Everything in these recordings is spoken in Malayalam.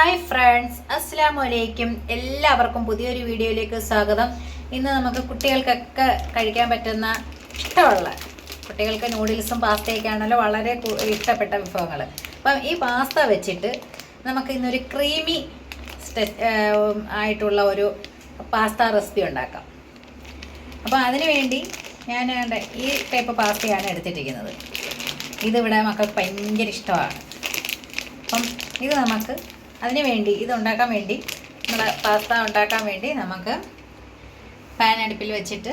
ഹായ് ഫ്രണ്ട്സ് അസ്സാം വലൈക്കും എല്ലാവർക്കും പുതിയൊരു വീഡിയോയിലേക്ക് സ്വാഗതം. ഇന്ന് നമുക്ക് കുട്ടികൾക്കൊക്കെ കഴിക്കാൻ പറ്റുന്ന ഇഷ്ടമുള്ള കുട്ടികൾക്ക് നൂഡിൽസും പാസ്തയൊക്കെയാണല്ലോ വളരെ ഇഷ്ടപ്പെട്ട വിഭവങ്ങൾ അപ്പം ഈ പാസ്ത വെച്ചിട്ട് നമുക്ക് ഇന്നൊരു ക്രീമി ആയിട്ടുള്ള ഒരു പാസ്ത റെസിപ്പി ഉണ്ടാക്കാം. അപ്പോൾ അതിന് വേണ്ടി ഞാൻ ഈ ടൈപ്പ് പാസ്തയാണ് എടുത്തിട്ടിരിക്കുന്നത്. ഇതിവിടെ മക്കൾക്ക് ഭയങ്കര ഇഷ്ടമാണ്. അപ്പം ഇത് നമുക്ക് അതിന് വേണ്ടി ഇത് ഉണ്ടാക്കാൻ വേണ്ടി നമ്മുടെ പാസ്ത ഉണ്ടാക്കാൻ വേണ്ടി നമുക്ക് പാൻ അടുപ്പിൽ വെച്ചിട്ട്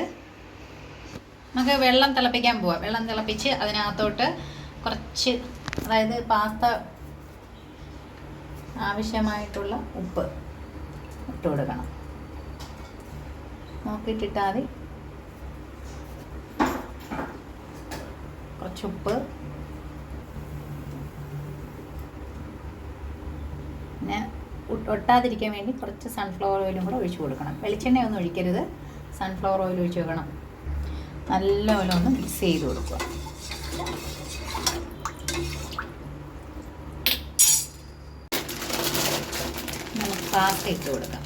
നമുക്ക് വെള്ളം തിളപ്പിക്കാൻ പോവാം. വെള്ളം തിളപ്പിച്ച് അതിനകത്തോട്ട് കുറച്ച് അതായത് പാസ്ത ആവശ്യമായിട്ടുള്ള ഉപ്പ് ഇട്ട് കൊടുക്കണം. നോക്കിയിട്ടിട്ടാൽ മതി കുറച്ച് ഉപ്പ് പിന്നെ ഒട്ടാതിരിക്കാൻ വേണ്ടി കുറച്ച് സൺഫ്ലവർ ഓയിലും കൂടെ ഒഴിച്ചു കൊടുക്കണം. വെളിച്ചെണ്ണ ഒന്നും ഒഴിക്കരുത്. സൺഫ്ലവർ ഓയിൽ ഒഴിച്ച് വെക്കണം. നല്ലപോലെ ഒന്ന് മിക്സ് ചെയ്ത് കൊടുക്കുക. പാസ്ത ഇട്ട് കൊടുക്കാം.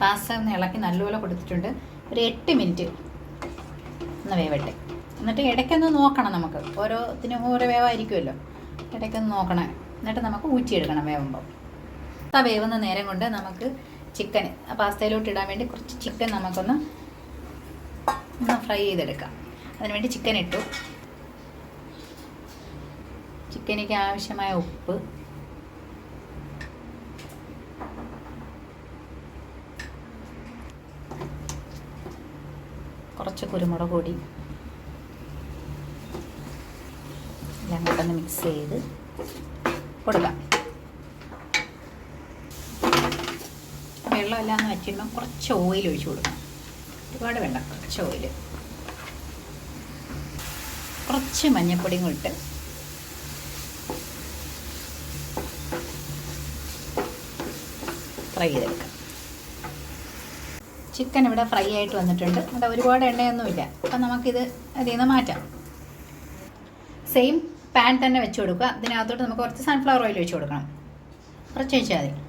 പാസ്ത ഒന്ന് ഇളക്കി നല്ലപോലെ കൊടുത്തിട്ടുണ്ട്. ഒരു എട്ട് മിനിറ്റ് ഒന്ന് വേവട്ടെ. എന്നിട്ട് ഇടയ്ക്കൊന്ന് നോക്കണം നമുക്ക്. ഓരോത്തിനും ഓരോ വേവായിരിക്കുമല്ലോ. ഇടയ്ക്കൊന്ന് നോക്കണം. എന്നിട്ട് നമുക്ക് ഊറ്റിയെടുക്കണം വേവുമ്പോൾ ആ വേവുന്ന നേരം കൊണ്ട് നമുക്ക് ചിക്കൻ പാസ്തയിലോട്ട് ഇടാൻ വേണ്ടി കുറച്ച് ചിക്കൻ നമുക്കൊന്ന് ഒന്ന് ഫ്രൈ ചെയ്തെടുക്കാം. അതിനുവേണ്ടി ചിക്കൻ ഇട്ടു. ചിക്കനിക്ക് ആവശ്യമായ ഉപ്പ്. കുറച്ച് കുരുമുളക് പൊടി. എല്ലാം കൂട്ടൊന്ന് മിക്സ് ചെയ്ത്. കൊടുക്കാം വെള്ളം എല്ലാം ഒന്ന് കുറച്ച് ഓയിൽ ഒഴിച്ചു കൊടുക്കണം. ഒരുപാട് വേണ്ട കുറച്ച് ഓയിൽ. കുറച്ച് മഞ്ഞൾപ്പൊടിയും കൂടി ഇട്ട് ഫ്രൈ ചെയ്തെടുക്കാം. ചിക്കൻ ഇവിടെ ഫ്രൈ ആയിട്ട് വന്നിട്ടുണ്ട്. അവിടെ ഒരുപാട് എണ്ണയൊന്നുമില്ല. അപ്പം നമുക്കിത് അതിൽ നിന്ന് മാറ്റാം. സെയിം പാൻ തന്നെ വെച്ച് കൊടുക്കുക. അതിനകത്തോട്ട് നമുക്ക് കുറച്ച് സൺഫ്ലവർ ഓയിൽ വെച്ച് കൊടുക്കണം. കുറച്ച് വെച്ചാൽ മതി.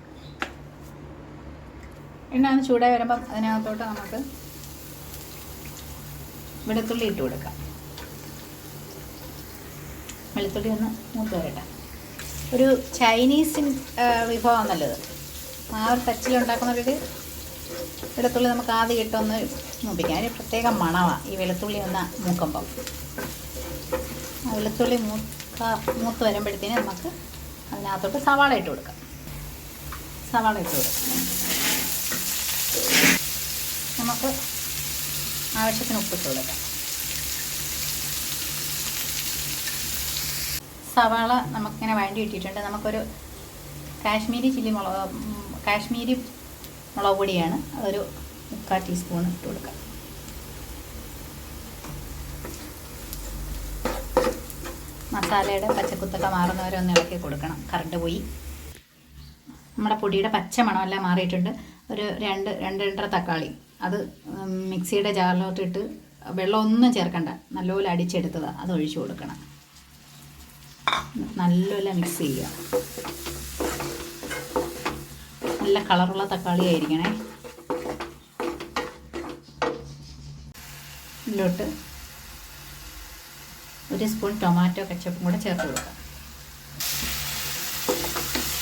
എണ്ണ ഒന്ന് ചൂടായി വരുമ്പം അതിനകത്തോട്ട് നമുക്ക് വെളുത്തുള്ളി ഇട്ട് കൊടുക്കാം. വെളുത്തുള്ളി ഒന്ന് മൂത്ത് വരട്ടെ. ഒരു ചൈനീസ് വിഭവം നല്ലത്. ആ ഒരു ടച്ചിലുണ്ടാക്കുന്നൊരു വെളുത്തുള്ളി നമുക്ക് ആദ്യം ഇട്ടൊന്ന് മൂപ്പിക്കാം. അതിന് പ്രത്യേകം മണമാണ് ഈ വെളുത്തുള്ളി ഒന്ന് മൂക്കുമ്പം. വെളുത്തുള്ളി മൂത്ത മൂത്ത് വരുമ്പോഴത്തേന് നമുക്ക് അതിനകത്തോട്ട് സവാള ഇട്ട് കൊടുക്കാം. സവാള ഇട്ട് കൊടുക്കാം. നമുക്ക് ആവശ്യത്തിന് ഉപ്പിട്ട് കൊടുക്കാം. സവാള നമുക്കിങ്ങനെ വഴണ്ടി ഇട്ടിട്ടുണ്ട് നമുക്കൊരു കാശ്മീരി ചില്ലി മുളക് കാശ്മീരി മുളക് പൊടിയാണ്. അതൊരു മുക്കാൽ ടീസ്പൂൺ ഇട്ട് കൊടുക്കാം. മസാലയുടെ പച്ചക്കുത്തൊക്കെ മാറുന്നവരെ ഒന്ന് ഇളക്കി കൊടുക്കണം. കറണ്ട് പോയി. നമ്മുടെ പൊടിയുടെ പച്ച മണമെല്ലാം മാറിയിട്ടുണ്ട്. ഒരു രണ്ട് രണ്ട് രണ്ടര തക്കാളി. അത് മിക്സിയുടെ ജാറിലോട്ടിട്ട് വെള്ളം ഒന്നും ചേർക്കണ്ട. നല്ലപോലെ അടിച്ചെടുത്തതാണ് അത് ഒഴിച്ചു കൊടുക്കണം. നല്ലപോലെ മിക്സ് ചെയ്യുക. നല്ല കളറുള്ള തക്കാളി ആയിരിക്കണേ ഇതിലോട്ട് ഒരു സ്പൂൺ ടൊമാറ്റോ കച്ചപ്പും കൂടെ ചേർത്ത് കൊടുക്കാം.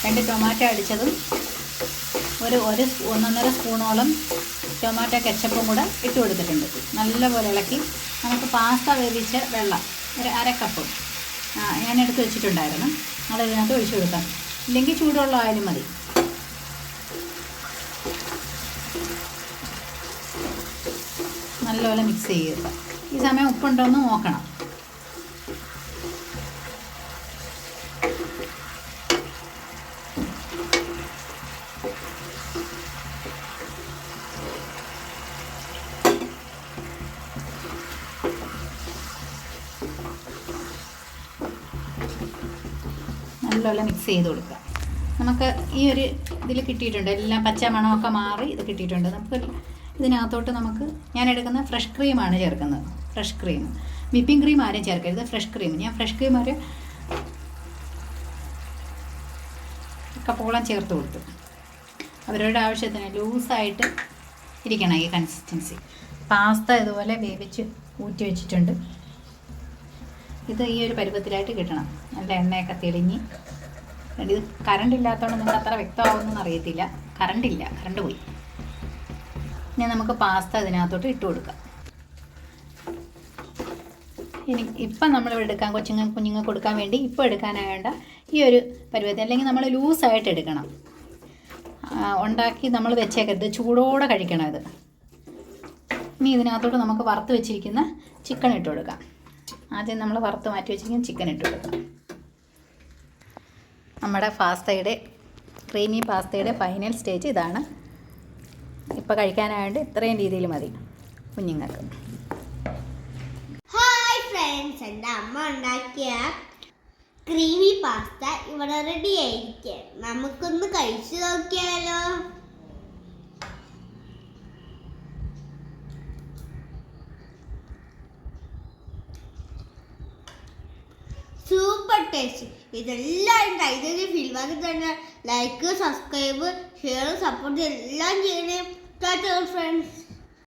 രണ്ട് ടൊമാറ്റോ അടിച്ചതും ഒരു ഒരു ഒന്നൊന്നര സ്പൂണോളം ടൊമാറ്റോ കെച്ചപ്പും കൂടെ ഇട്ട് കൊടുത്തിട്ടുണ്ട്. നല്ലപോലെ ഇളക്കി നമുക്ക് പാസ്ത വേവിച്ച വെള്ളം ഒരു അര കപ്പും ഞാൻ എടുത്ത് വെച്ചിട്ടുണ്ടായിരുന്നു. നമ്മൾ ഇതിനകത്ത് ഒഴിച്ചു കൊടുക്കാം. ഇല്ലെങ്കിൽ ചൂടുവെള്ളം ആയാലും മതി. നല്ലപോലെ മിക്സ് ചെയ്യുക ഈ സമയം ഉപ്പുണ്ടോ എന്ന് നോക്കണം. നല്ലപോലെ മിക്സ് ചെയ്ത് കൊടുക്കുക. നമുക്ക് ഈ ഒരു ഇതിൽ കിട്ടിയിട്ടുണ്ട്. എല്ലാം പച്ച മണമൊക്കെ മാറി ഇത് കിട്ടിയിട്ടുണ്ട്. നമുക്ക് ഇതിനകത്തോട്ട് നമുക്ക് ഞാൻ എടുക്കുന്ന ഫ്രഷ് ക്രീമാണ് ചേർക്കുന്നത്. ഫ്രഷ് ക്രീം വിപ്പിംഗ് ക്രീം ആരും ചേർക്കരുത്. ഫ്രഷ് ക്രീം ഞാൻ ഫ്രഷ് ക്രീം ഒരു കപ്പോളം ചേർത്ത് കൊടുത്തു. അവരുടെ ആവശ്യത്തിന് ലൂസായിട്ട് ഇരിക്കണം ഈ കൺസിസ്റ്റൻസി പാസ്ത ഇതുപോലെ വേവിച്ച് ഊറ്റി വെച്ചിട്ടുണ്ട്. ഇത് ഈ ഒരു പരുവത്തിലായിട്ട് കിട്ടണം. നല്ല എണ്ണയൊക്കെ തെളിഞ്ഞ്. ഇത് കറണ്ട് ഇല്ലാത്തതുകൊണ്ട് നിങ്ങൾക്ക് അത്ര വ്യക്തമാവുമെന്ന് അറിയത്തില്ല. കറണ്ട് ഇല്ല. കറണ്ട് പോയി. ഇനി നമുക്ക് പാസ്ത അതിനകത്തോട്ട് ഇട്ട് കൊടുക്കാം. ഇനി ഇപ്പം നമ്മൾ എടുക്കാൻ കൊച്ചുങ്ങൾ കുഞ്ഞുങ്ങൾക്ക് കൊടുക്കാൻ വേണ്ടി ഇപ്പോൾ എടുക്കാനാവേണ്ട ഈ ഒരു പരുവത്തിൽ അല്ലെങ്കിൽ നമ്മൾ ലൂസായിട്ട് എടുക്കണം. ഉണ്ടാക്കി നമ്മൾ വെച്ചേക്കരുത്. ചൂടോടെ കഴിക്കണം ഇത്. ഇനി ഇതിനകത്തോട്ട് നമുക്ക് വറുത്ത് വെച്ചിരിക്കുന്ന ചിക്കൻ ഇട്ട് കൊടുക്കാം. ആദ്യം നമ്മൾ വറുത്ത് മാറ്റി വെച്ചിരിക്കുന്ന ചിക്കൻ ഇട്ട് കൊടുക്കാം. നമ്മുടെ പാസ്തയുടെ ക്രീമി പാസ്തയുടെ ഫൈനൽ സ്റ്റേജ് ഇതാണ്. ഇപ്പോൾ കഴിക്കാനായിട്ട് ഇത്രയും രീതിയിൽ മതി കുഞ്ഞുങ്ങൾക്ക്. ഹായ് ഫ്രണ്ട്സ് എന്റെ അമ്മ ഉണ്ടാക്കിയ ക്രീമി പാസ്ത ഇവിടെ റെഡി ആയിരിക്കും. നമുക്കൊന്ന് കഴിച്ചു നോക്കിയാലോ? സൂപ്പർ ടേസ്റ്റ് ഇതെല്ലാവരും കഴിഞ്ഞ ഫിൽമാക്കി തന്നെ ലൈക്ക് സബ്സ്ക്രൈബ് ഷെയർ സപ്പോർട്ട് എല്ലാം ചെയ്യണേ. ഫ്രണ്ട്സ്